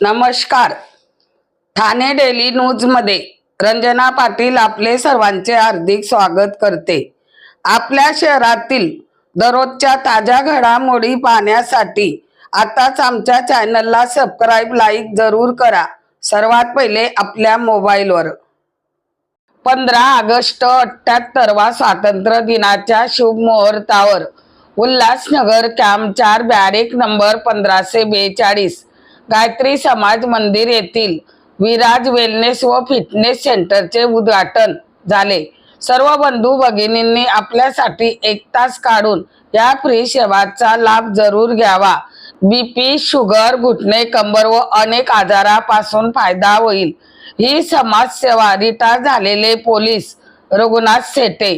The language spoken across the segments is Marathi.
नमस्कार. ठाणे डेली न्यूजमध्ये रंजना पाटील आपले सर्वांचे हार्दिक स्वागत करते. आपल्या शहरातील दररोजच्या ताज्या घडामोडी पाहण्यासाठी आताच आमच्या चॅनलला सबस्क्राईब लाईक जरूर करा. सर्वात पहिले आपल्या मोबाईलवर. पंधरा ऑगस्ट अठ्याहत्तरवा स्वातंत्र्य दिनाच्या शुभ मुहूर्तावर उल्हासनगर कॅम्प चार बॅरेक नंबर पंधराशे बेचाळीस गायत्री समाज मंदिर येथील विराज वेलनेस व फिटनेस सेंटरचे उद्घाटन झाले. सर्व बंधू भगिनींनी आपल्यासाठी एक तास काढून या फ्री सेवाचा लाभ जरूर घ्यावा. बीपी शुगर घुटणे कंबर व अनेक आजारापासून फायदा होईल. ही समाजसेवा रिटायर झालेले पोलीस रघुनाथ सेटे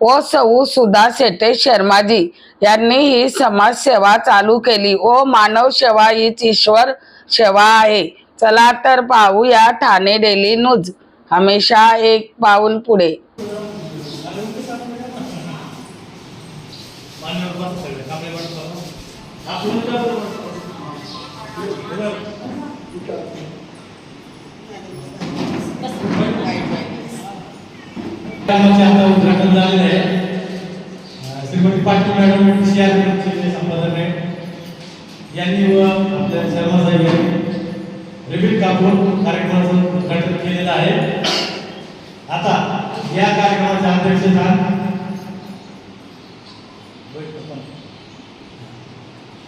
व सौ सुधा सेटे शर्माजी यांनी ही समाजसेवा चालू केली व मानव सेवा हीच ईश्वर सेवा आहे चला तर पाहूया ठाणे डेली न्यूज हमेशा एक पाऊल पुढे. आता उद्घाटन झालेलं आहे. Shrimati Patil madam C R चे संपादक आहे यांनी व आपल्या शर्मा साहेब यांनी रिबिन कापून कार्यक्रमाचं उद्घाटन केलेलं आहे. आता या कार्यक्रमाचे अध्यक्षस्थान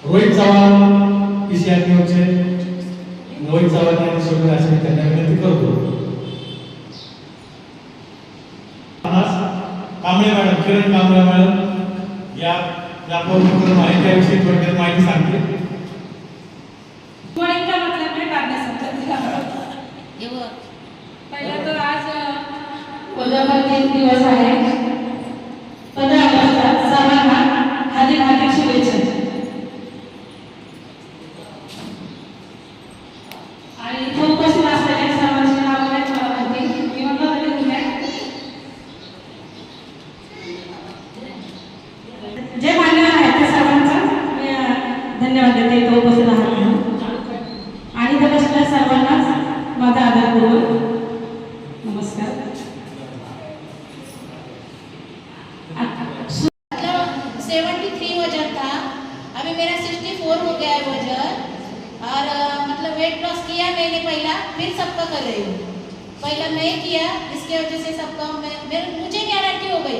रोहित चव्हाण पीसीआर न्यूजचे रोहित चव्हाण यांनी सोडले असे मी त्यांना विनंती करतो. कांबळे मॅडम किरण कांबळे मॅडम या या माहिती याविषयी थोडक्यात माहिती सांगते पहला नहीं किया इसके वजह से सबका मैं मेरे मुझे गारंटी हो गई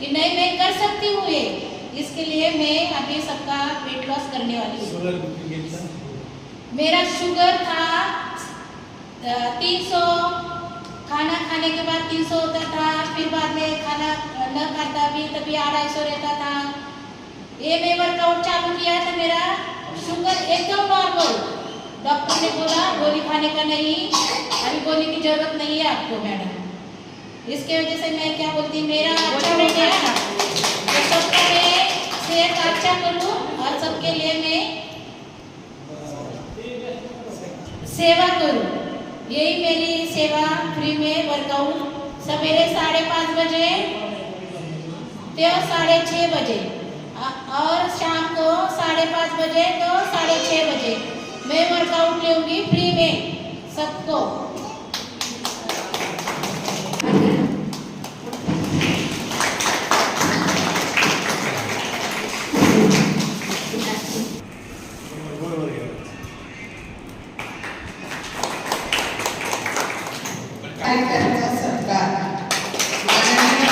कि नहीं मैं कर सकती हूँ ये। इसके लिए मैं अभी सबका वेट लॉस करने वाली हूँ। मेरा शुगर था तीन सौ खाना खाने के बाद तीन सौ होता था फिर बाद में खाना न खाता भी तभी अढ़ाई सौ रहता था। ये मैं वर्कआउट चालू किया था मेरा। शुगर एकदम नॉर्मल डॉक्टर ने बोला गोली खाने का नहीं अभी गोली की ज़रूरत नहीं है आपको मैडम। इसके वजह से मैं क्या बोलती मेरा अच्छा हो गया तो सबका मैं सेहत अच्छा करूँ और सबके लिए मैं सेवा करूँ। यही मेरी सेवा फ्री में वर्कआउट। सवेरे साढ़े पाँच बजे तो साढ़े छः बजे। और शाम को साढ़े पाँच बजे तो साढ़े छः बजे। मैं वर्कआउट लूँगी फ्री में सबको। सत्कार माननीय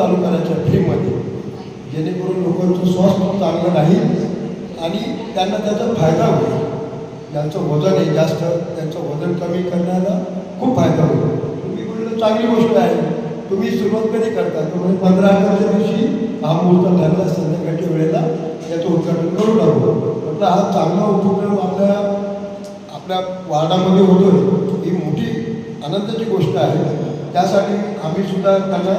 चालू करायच्या फ्रीमध्ये जेणेकरून लोकांचं स्वास्थ्य चांगलं राहील आणि त्यांना त्याचा फायदा होईल. ज्यांचं वजन आहे जास्त त्यांचं वजन कमी करण्याला खूप फायदा होईल. तुम्ही बोललं चांगली गोष्ट आहे. तुम्ही सुरुवात कधी करता? तुम्ही म्हणजे पंधरा अकराच्या दिवशी हा मुहूर्त ठरला संध्याकाळच्या वेळेला याचं उद्घाटन करू लागलो म्हटलं हा चांगला उपक्रम आपल्या आपल्या वार्डामध्ये होतो ही मोठी आनंदाची गोष्ट आहे. त्यासाठी आम्ही सुद्धा त्यांना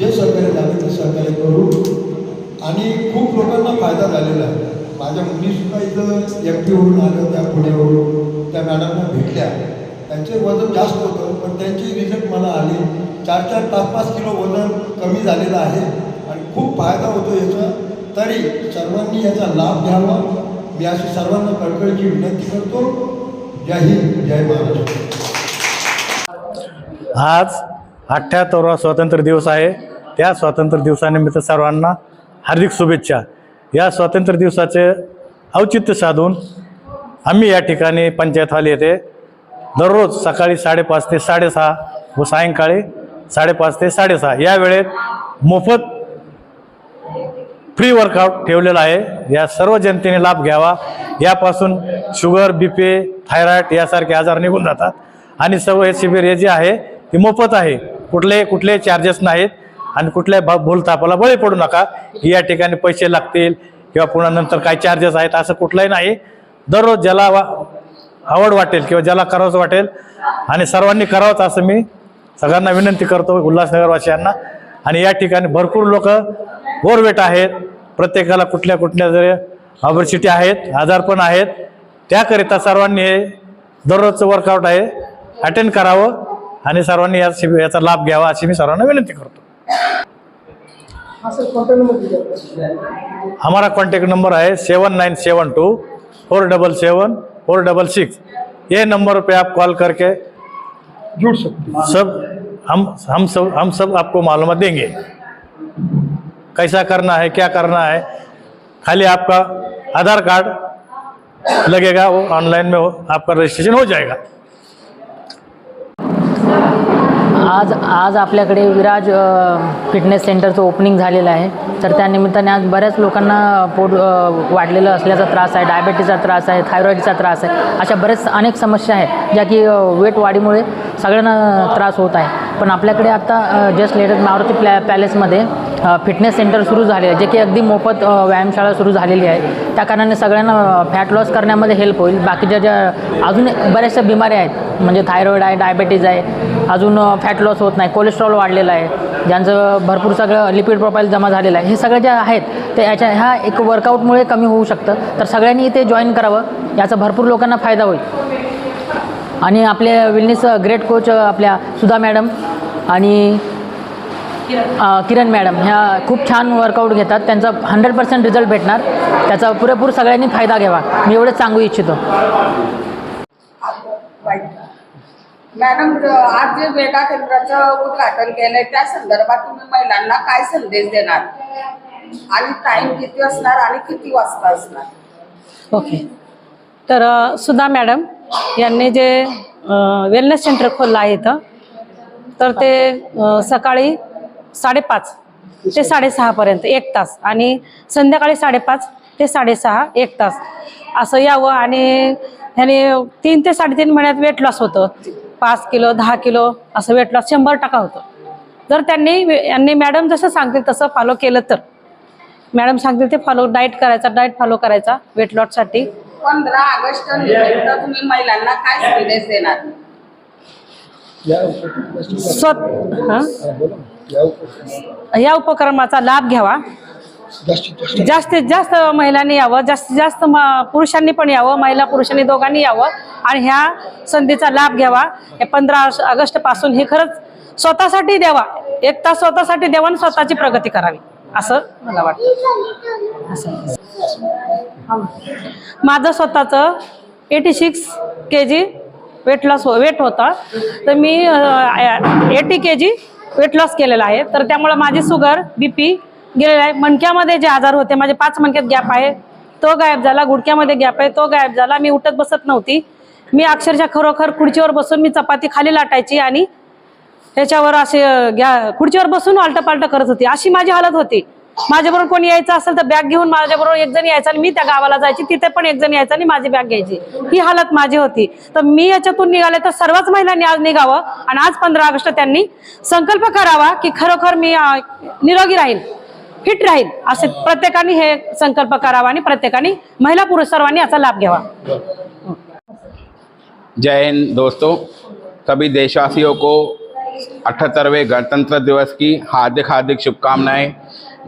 जे सहकार्य झालं ते सहकार्य करू. आणि खूप लोकांना फायदा झालेला आहे. माझ्या मुलीसुद्धा इथं एम पीवरून आलं त्या पुण्यावरून त्या मॅडमना भेटल्या. त्यांचे वजन जास्त होतं पण त्यांचे रिझल्ट मला आले. चार चार पाच पाच किलो वजन कमी झालेलं आहे आणि खूप फायदा होतो याचा. तरी सर्वांनी याचा लाभ घ्यावा. मी अशी सर्वांना कळकळीची विनंती करतो. जय हिंद जय महाराष्ट्र. आज अठ्ठ्याहत्तरवा स्वातंत्र्य दिवस आहे. या स्वातंत्र्य दिवसानिमित्त सर्वांना हार्दिक शुभेच्छा. या स्वातंत्र्य दिवसाचे औचित्य साधून आम्ही या ठिकाणी पंचायत हॉल येथे दररोज सकाळी साडेपाच ते साडेसहा व सायंकाळी साडेपाच ते साडेसहा या वेळेत मोफत फ्री वर्कआउट ठेवलेला आहे. या सर्व जनतेने लाभ घ्यावा. यापासून शुगर बी पी यासारखे आजार निघून जातात. आणि सर्व हे शिबिर हे जे आहे ते मोफत आहे. कुठले कुठले चार्जेस नाहीत. आणि कुठल्याही भा भूलतापाला बळी पडू नका. की या ठिकाणी पैसे लागतील किंवा पुन्हा नंतर काय चार्जेस आहेत असं कुठलंही नाही. दररोज ज्याला वा आवड वाटेल किंवा ज्याला करावंच वाटेल आणि सर्वांनी करावंच असं मी सगळ्यांना विनंती करतो उल्हासनगरवासियांना. आणि या ठिकाणी भरपूर लोक बोरवेट आहेत. प्रत्येकाला कुठल्या कुठल्या जरी ऑबर्सिटी आहेत आजार पण आहेत. त्याकरिता सर्वांनी हे दररोजचं वर्कआउट आहे. अटेंड करावं आणि सर्वांनी या याचा लाभ घ्यावा अशी मी सर्वांना विनंती करतो. हमारा कॉन्टैक्ट नंबर है seven nine seven two four double seven four double six ये नंबर पे आप कॉल करके जुड़ सकते सब हम हम सब हम सब आपको मालूम देंगे। कैसा करना है क्या करना है खाली आपका आधार कार्ड लगेगा वो ऑनलाइन में हो, आपका रजिस्ट्रेशन हो जाएगा। आज आज आपल्याकडे विराज फिटनेस सेंटरचं ओपनिंग झालेलं आहे. तर त्या निमित्ताने आज बऱ्याच लोकांना पोट वाढलेलं असल्याचा त्रास आहे डायबेटीसचा त्रास आहे थायरॉईडचा त्रास आहे अशा बऱ्याच अनेक समस्या आहेत ज्या की वेट वाढीमुळे सगळ्यांना त्रास होत आहे. पण आपल्याकडे आता जस्ट लेटेस्ट मारुती प्लॅ पॅलेसमध्ये फिटनेस सेंटर सुरू झाले आहे जे की अगदी मोफत व्यायामशाळा सुरू झालेली आहे. त्या कारणाने सगळ्यांना फॅट लॉस करण्यामध्ये हेल्प होईल. बाकीच्या ज्या अजून बऱ्याचशा बिमाऱ्या आहेत म्हणजे थायरॉईड आहे डायबेटीज आहे अजून फॅट लॉस होत नाही कोलेस्ट्रॉल वाढलेलं आहे ज्यांचं भरपूर सगळं लिपिड प्रोफाईल जमा झालेलं आहे हे सगळं ज्या आहेत ते याच्या ह्या एक वर्कआउटमुळे कमी होऊ शकतं. तर सगळ्यांनी इथे जॉईन करावं याचा भरपूर लोकांना फायदा होईल. आणि आपले विलनेस ग्रेट कोच आपल्या सुधा मॅडम आणि किरण मॅडम ह्या खूप छान वर्कआउट घेतात. त्यांचा हंड्रेड पर्सेंट रिझल्ट भेटणार. त्याचा पुरेपूर सगळ्यांनी फायदा घ्यावा. मी एवढंच सांगू इच्छितो. मॅडम आज जे वेगा केंद्राचं उद्घाटन केलंय त्या संदर्भात तुम्ही महिलांना काय संदेश देणार? आणि टाइम किती असणार आणि किती वाजता असणार? ओके. तर सुधा मॅडम यांनी जे वेलनेस सेंटर खोललं आहे इथं तर ते सकाळी साडेपाच ते साडेसहापर्यंत एक तास. आणि संध्याकाळी साडेपाच ते साडेसहा एक तास. असं यावं आणि ह्याने तीन ते साडेतीन महिन्यात वेट लॉस होतं. पाच किलो दहा किलो असं वेट लॉस शंभर टक्का होतं. जर त्यांनी यांनी मॅडम जसं सांगतील तसं फॉलो केलं तर. मॅडम सांगतील ते फॉलो डाएट करायचा डाएट फॉलो करायचा वेट लॉससाठी पंधरा ऑगस्ट निमित्त तुम्ही महिलांना काय संदेश देणार? स्वत हां? या उपक्रमाचा लाभ घ्यावा. जास्तीत जास्त. महिलांनी यावं जास्तीत जास्त म- पुरुषांनी पण यावं महिला पुरुषांनी दोघांनी यावं आणि ह्या संधीचा लाभ घ्यावा. हे पंधरा ऑगस्टपासून हे खरंच स्वतःसाठी द्यावा. एक तास स्वतःसाठी द्यावा आणि स्वतःची प्रगती करावी. असं मला वाटतं. असं. माझं स्वतःचं eighty six K G weight loss weight होता. तर मी eighty K G weight loss केलेला आहे. तर त्यामुळं माझी शुगर बी पी गेलेला आहे मणक्यामध्ये जे आजार होते माझे पाच मणक्यात गॅप आहे. तो गायब झाला गुडक्यामध्ये गॅप आहे तो गायब झाला. मी उठत बसत नव्हती. मी अक्षरशः खरोखर खुर्चीवर बसून मी चपाती खाली लाटायची आणि ह्याच्यावर असे घ्या खुर्चीवर बसून आलटपालट करत होती. अशी माझी हालत होती. माझ्याबरोबर कोणी यायचं असेल तर बॅग घेऊन माझ्याबरोबर एक जण यायचा आणि मी त्या गावाला जायची. तिथे पण एक जण यायचा आणि माझी बॅग घ्यायची. ही हालत माझी होती. तर मी याच्यातून निघाले तर सर्वच महिलांनी आज निघावं आणि आज पंधरा ऑगस्ट त्यांनी संकल्प करावा की खरोखर मी निरोगी राहील फिट राहील. असे प्रत्येकाने हे संकल्प करावा आणि प्रत्येकाने महिला पुरुष सर्वांनी लाभ घ्यावा. जय हिंद दोस्तों. सभी देशवासियों को अठहत्तरवें गणतंत्र दिवस की हार्दिक हार्दिक शुभकामनाएँ।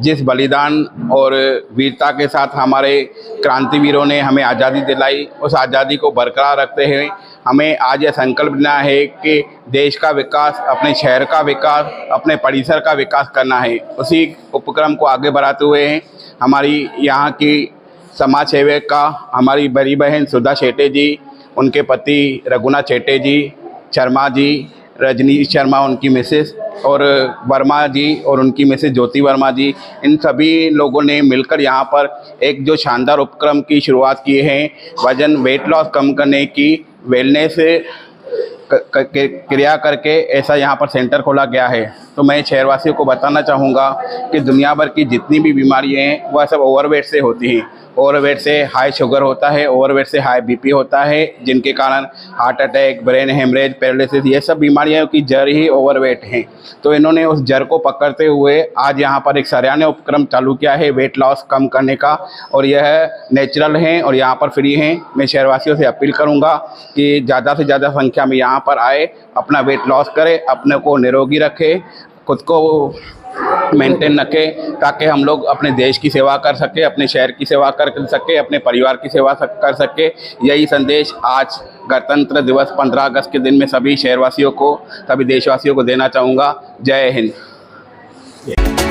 जिस बलिदान और वीरता के साथ हमारे क्रांतिवीरों ने हमें आज़ादी दिलाई, उस आज़ादी को बरकरार रखते हुए हमें आज यह संकल्प लेना है कि देश का विकास, अपने शहर का विकास, अपने परिसर का विकास करना है। उसी उपक्रम को आगे बढ़ाते हुए हमारी यहाँ की समाज सेवक का, हमारी बड़ी बहन सुधा शेट्टे जी, उनके पति रघुनाथ शेट्टे जी, शर्मा जी रजनी शर्मा, उनकी मिसेस और वर्मा जी और उनकी मिसेस ज्योति वर्मा जी, इन सभी लोगों ने मिलकर यहाँ पर एक जो शानदार उपक्रम की शुरुआत की है, वज़न वेट लॉस कम करने की वेलनेस क्रिया करके ऐसा यहाँ पर सेंटर खोला गया है। तो मैं शहरवासियों को बताना चाहूँगा कि दुनिया भर की जितनी भी बीमारियाँ हैं, वह सब ओवरवेट से होती हैं। ओवरवेट से हाई शुगर होता है, ओवरवेट से हाई बीपी होता है, जिनके कारण heart attack brain haemorrhage paralysis ये सब बीमारियों की जड़ ही ओवरवेट हैं। तो इन्होंने उस जड़ को पकड़ते हुए आज यहाँ पर एक सराहनीय उपक्रम चालू किया है वेट लॉस कम करने का, और यह नेचुरल हैं और यहाँ पर फ्री हैं। मैं शहरवासियों से अपील करूँगा कि ज़्यादा से ज़्यादा संख्या में यहाँ पर आए, अपना वेट लॉस करें, अपने को निरोगी रखें, खुद को मेंटेन रखें ताकि हम लोग अपने देश की सेवा कर सके, अपने शहर की सेवा कर सके, अपने परिवार की सेवा कर सके। यही संदेश आज गणतंत्र दिवस 15 अगस्त के दिन में सभी शहरवासियों को, सभी देशवासियों को देना चाहूँगा। जय हिंद।